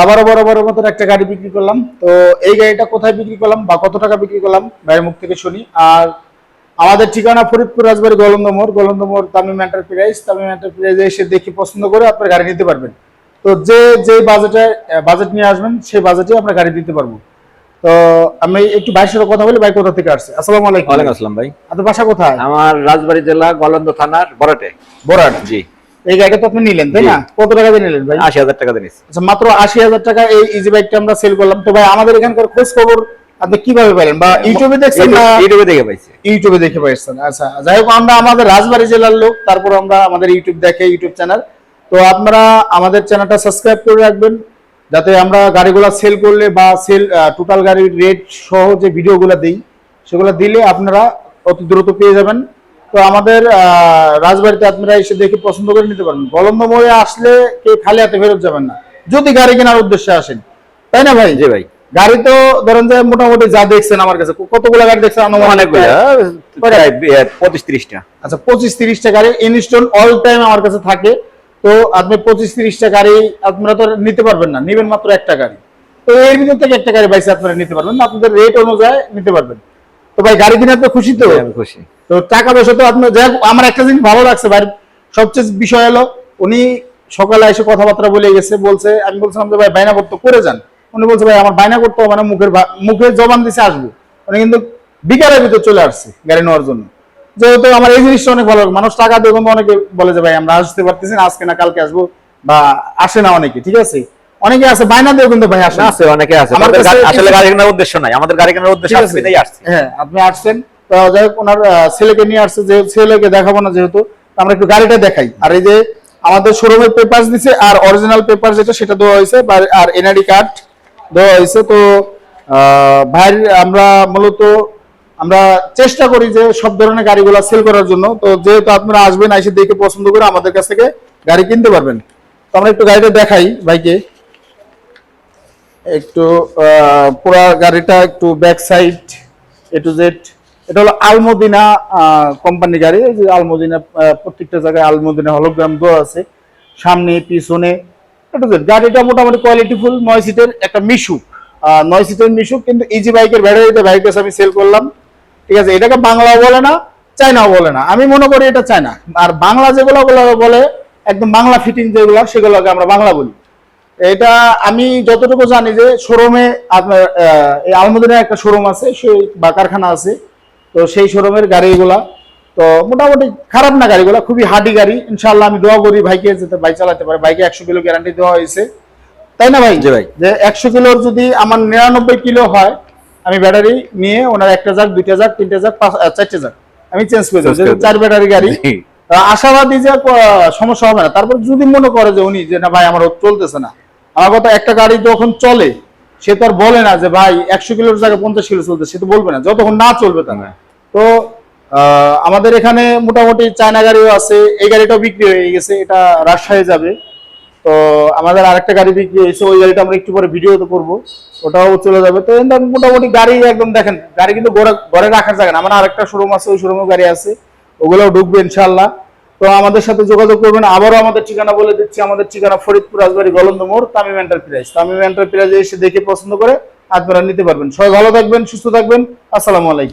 আবারও বরাবরের মতন একটা গাড়ি বিক্রি করলাম। তো এই গাড়িটা কোথায় বিক্রি করলাম বা কত টাকা বিক্রি করলাম ভাইয়ের মুখ থেকে শুনি। আর আমাদের ঠিকানা ফরিদপুর রাজবাড়ি গোলন্দ মোড়। গোলন্দ মোড় তামিম এন্টারপ্রাইজ তামিম এন্টারপ্রাইজে এসে দেখে পছন্দ করে আপনার গাড়ি নিতে পারবেন। তো যে যে বাজেটে বাজেট নিয়ে আসবেন সেই বাজেটে আমরা গাড়ি দিতে পারব। তো আমি একটু ভাইয়ের সাথে কথা বলি ভাই কোথা থেকে আসছে? আসসালামু আলাইকুম। ওয়ালাইকুম আসসালাম ভাই। আপনার বাসা কোথায়? আমার রাজবাড়ী জেলা গলন্দ থানার বরাটে। বরাট। জি। এই গাড়িটা তো আপনি নিলেন তাই না? কত টাকা দিয়ে নিলেন ভাই? আশি হাজার টাকা দিনিস আচ্ছা মাত্র আশি হাজার টাকা এই ইজি বাইকটা আমরা সেল করলাম। তো ভাই আমাদের এখানকার খোঁজ খবর আপনি কীভাবে পেলেন? বা ইউটিউবে দেখছেন না? ইউটিউবে দেখে পাইছি। ইউটিউবে দেখে পাইছেন। আচ্ছা যাই হোক আমরা আমাদের রাজবাড়ী জেলার লোক তারপর আমরা আমাদের ইউটিউব দেখে ইউটিউব চ্যানেল তো আপনারা আমাদের চ্যানেলটা সাবস্ক্রাইব করে রাখবেন যাতে আমরা গাড়িগুলো সেল করলে বা সেল টোটাল গাড়ির রেট সহ যে ভিডিওগুলো দিই সেগুলো দিলে আপনারা অতি দ্রুত পেয়ে যাবেন। তো আমাদের আহ, রাজবাড়িতে আপনারা এসে দেখে পছন্দ করে নিতে পারবেন। বলন্দ মোড়ে আসলে কেউ খালি হাতে ফেরত যাবেন না। যদি গাড়ি কেনার উদ্দেশ্যে আসেন। তাই না ভাই? জি ভাই। গাড়ি তো ধরেন যে মোটামুটি যা দেখছেন আমার কাছে কতগুলো গাড়ি দেখছেন? অনেকগুলো। পঁচিশ তিরিশটা আচ্ছা পঁচিশ তিরিশটা গাড়ি ইনস্টল অল টাইম আমার কাছে থাকে। তো আপনি পঁচিশ তিরিশটা গাড়ি আপনারা তো নিতে পারবেন না। নিবেন মাত্র একটা গাড়ি। তো এর ভিতর থেকে একটা গাড়ি বাইসে আপনারা নিতে পারবেন আপনাদের রেট অনুযায়ী নিতে পারবেন। ভাই গাড়ি কিনে আপনি খুশি তো? আমি খুশি। তো টাকা পয়সা তো আপনার যাই আমার একটা জিনিস ভালো লাগছে ভাই। সবচেয়ে বিষয় হলো উনি সকালে এসে কথাবার্তা বলে গেছে বলছে আমি বলছিলাম যে ভাই বাইনা করতে করে যান। উনি বলছে ভাই আমার বাইনা করতে হবে না মুখের মুখে জবান দিছে আসব। উনি কিন্তু বিকালের ভিতর চলে আসছে গাড়ি নেওয়ার জন্য। যেহেতু আমার এই জিনিসটা অনেক ভালো লাগে। মানুষ টাকা দিয়ে কিন্তু অনেকে বলে যে ভাই আমরা আসতে পারতেছি না আজকে না কালকে আসব বা আসে না অনেকে। ঠিক আছে? অনেকে আছে বাইনা দিয়ে কিন্তু ভাই আসে। আছে অনেকে আছে। আমাদের আসলে গাড়ি কেনার উদ্দেশ্য নাই আমাদের গাড়ি কেনার উদ্দেশ্য। আসবিদাই আসছে। হ্যাঁ আপনি আসছেন। তো যাই হোক ওনার ছেলেকে নিয়ে আসছে যে ছেলেকে দেখাবো না যেহেতু আমরা একটু গাড়িটা দেখাই। আর এই যে আমাদের শোরুমের পেপার দিছে আর অরিজিনাল পেপার যেটা সেটা দেওয়া হয়েছে আর এনআইডি কার্ড দেওয়া হয়েছে। তো ভাইয়ের আমরা মূলত আমরা চেষ্টা করি যে সব ধরনের গাড়িগুলো সেল করার জন্য। তো যেহেতু আপনারা আসবেন এসে দেখে পছন্দ করে আমাদের কাছ থেকে গাড়ি কিনতে পারবেন। তো আমরা একটু গাড়িটা দেখাই ভাইকে। একটু পুরা গাড়িটা একটু back side A to Z এটা হলো আলমদিনা কোম্পানি গাড়ি। এই যে আলমদিনা প্রত্যেকটা জায়গায় আলমদিনা হলোগ্রাম দেওয়া আছে। সামনে পিছনে গাড়িটা মোটামুটি কোয়ালিটি ফুল নয় সিটের একটা আহ, নয় সিটের মিশুক কিন্তু ইজি বাইকের ব্যাটারিতে বাইক আমি সেল করলাম। ঠিক আছে এটাকে বাংলাও বলে না চায়নাও বলে না। আমি মনে করি এটা চায়না। আর বাংলা যেগুলো বলে একদম বাংলা ফিটিং যেগুলো সেগুলোকে আমরা বাংলা বলি। এটা আমি যতটুকু জানি যে শোরুমে আপনার আলমদিনার একটা শোরুম আছে সেই বা কারখানা আছে। তো সেই শোরুমের গাড়িগুলা তো মোটামুটি খারাপ না গাড়িগুলা খুবই হার্ডি গাড়ি। ইনশাল্লাহ আমি দোয়া করি ভাইকে যাতে বাইক চালাতে পারে। বাইকে একশো কিলো গ্যারান্টি দেওয়া হয়েছে। তাই না ভাই? ভাই। যে একশো কিলোর যদি আমার নিরানব্বই কিলো হয় আমি ব্যাটারি নিয়ে ওনার একটা যাক দুইটা যাক তিনটা যাক পাঁচ চারটে যাক আমি চেঞ্জ করে দেবো। চার ব্যাটারি গাড়ি আশাবাদী যে সমস্যা হবে না। তারপর যদি মনে করে যে উনি যে না ভাই আমার চলতেছে না। আমার কথা একটা গাড়ি যখন চলে সে তো আর বলে না যে ভাই একশো কিলোর জায়গায় পঞ্চাশ কিলো চলতে। সে তো বলবে না যতক্ষণ না চলবে তা না তো আমাদের এখানে মোটামুটি চায়না গাড়িও আছে এই গাড়িটাও বিক্রি হয়ে গেছে এটা রাজশাহী যাবে। তো আমাদের আরেকটা গাড়ি বিক্রি হয়েছে ওই গাড়িটা আমরা একটু পরে ভিডিও তো করব ওটাও চলে যাবে। তো মোটামুটি গাড়ি একদম দেখেন গাড়ি কিন্তু ঘরে ঘরে রাখার জায়গা না আমার আরেকটা শোরুম আছে ওই শোরুমেও গাড়ি আছে ওগুলোও ঢুকবে ইনশাল্লাহ তো আমাদের সাথে যোগাযোগ করবেন। আবারও আমাদের ঠিকানা বলে দিচ্ছি, আমাদের ঠিকানা ফরিদপুর রাজবাড়ি গলন্দ মোড়, তামিম এন্টারপ্রাইজ। তামিম এন্টারপ্রাইজে এসে দেখে পছন্দ করে আপনারা নিতে পারবেন। সবাই ভালো থাকবেন, সুস্থ থাকবেন। আসসালামু আলাইকুম।